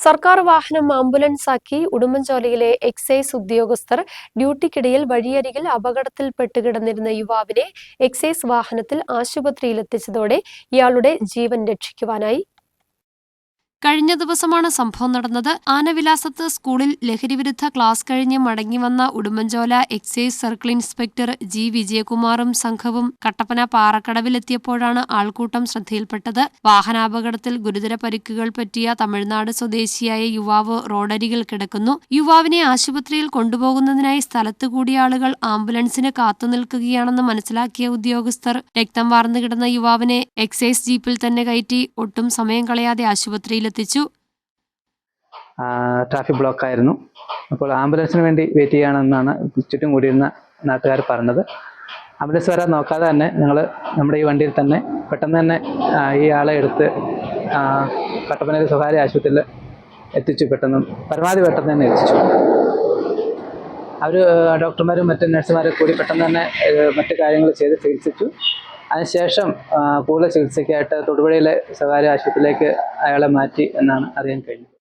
സർക്കാർ വാഹനം ആംബുലൻസ് ആക്കി ഉടുമ്പൻചോലയിലെ എക്സൈസ് ഉദ്യോഗസ്ഥർ ഡ്യൂട്ടിക്കിടയിൽ വഴിയരികിൽ അപകടത്തിൽപ്പെട്ട് കിടന്നിരുന്ന യുവാവിനെ എക്സൈസ് വാഹനത്തിൽ ആശുപത്രിയിലെത്തിച്ചതോടെ ഇയാളുടെ ജീവൻ രക്ഷിക്കുവാനായി കഴിഞ്ഞ ദിവസമാണ് സംഭവം നടന്നത്. ആനവിലാസത്ത് സ്കൂളിൽ ലഹരിവിരുദ്ധ ക്ലാസ് കഴിഞ്ഞ് മടങ്ങിവന്ന Udumbanchola excise circle inspector G വിജയകുമാറും സംഘവും കട്ടപ്പന പാറക്കടവിലെത്തിയപ്പോഴാണ് ആൾക്കൂട്ടം ശ്രദ്ധയിൽപ്പെട്ടത്. വാഹനാപകടത്തിൽ ഗുരുതര പരിക്കുകൾ പറ്റിയ തമിഴ്നാട് സ്വദേശിയായ യുവാവ് റോഡരികിൽ കിടക്കുന്നു. യുവാവിനെ ആശുപത്രിയിൽ കൊണ്ടുപോകുന്നതിനായി സ്ഥലത്ത് കൂടിയ ആളുകൾ ആംബുലൻസിന് കാത്തുനിൽക്കുകയാണെന്ന് മനസ്സിലാക്കിയ ഉദ്യോഗസ്ഥർ രക്തം വാർന്നു കിടന്ന യുവാവിനെ എക്സൈസ് ജീപ്പിൽ തന്നെ കയറ്റി ഒട്ടും സമയം കളയാതെ ആശുപത്രിയിലെത്തിച്ചു ആ, ട്രാഫിക് ബ്ലോക്ക് ആയിരുന്നു. അപ്പോൾ ആംബുലൻസിന് വേണ്ടി വെയിറ്റ് ചെയ്യണമെന്നാണ് ചുറ്റും കൂടിയിരുന്ന നാട്ടുകാർ പറഞ്ഞത്. ആംബുലൻസ് വരാൻ നോക്കാതെ തന്നെ ഞങ്ങൾ നമ്മുടെ ഈ വണ്ടിയിൽ തന്നെ പെട്ടെന്ന് തന്നെ ഈ ആളെ എടുത്ത് കട്ടപ്പനയിൽ സ്വകാര്യ ആശുപത്രിയിൽ എത്തിച്ചു. പെട്ടെന്ന് പരമാവധി പെട്ടെന്ന് തന്നെ എത്തിച്ചു. അവർ ഡോക്ടർമാരും മറ്റ് നഴ്സുമാരും കൂടി പെട്ടെന്ന് തന്നെ മറ്റു കാര്യങ്ങൾ ചെയ്ത് ചികിത്സിച്ചു. അതിനുശേഷം കൂടുതൽ ചികിത്സയ്ക്കായിട്ട് തൊടുപുഴയിലെ സ്വകാര്യ ആശുപത്രിയിലേക്ക് അയാളെ മാറ്റി എന്നാണ് അറിയാൻ കഴിഞ്ഞത്.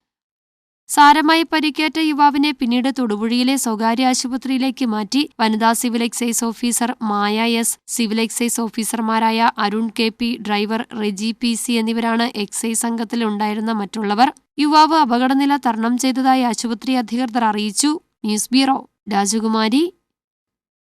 സാരമായി പരിക്കേറ്റ യുവാവിനെ പിന്നീട് തൊടുപുഴയിലെ സ്വകാര്യ ആശുപത്രിയിലേക്ക് മാറ്റി വനിതാ civil excise officer Maya S civil excise ഓഫീസർമാരായ Arun K P driver Reji P C എന്നിവരാണ് എക്സൈസ് സംഘത്തിൽ ഉണ്ടായിരുന്ന മറ്റുള്ളവർ. യുവാവ് അപകടനില തരണം ചെയ്തതായി ആശുപത്രി അധികൃതർ അറിയിച്ചു. ന്യൂസ് ബ്യൂറോ രാജകുമാരി.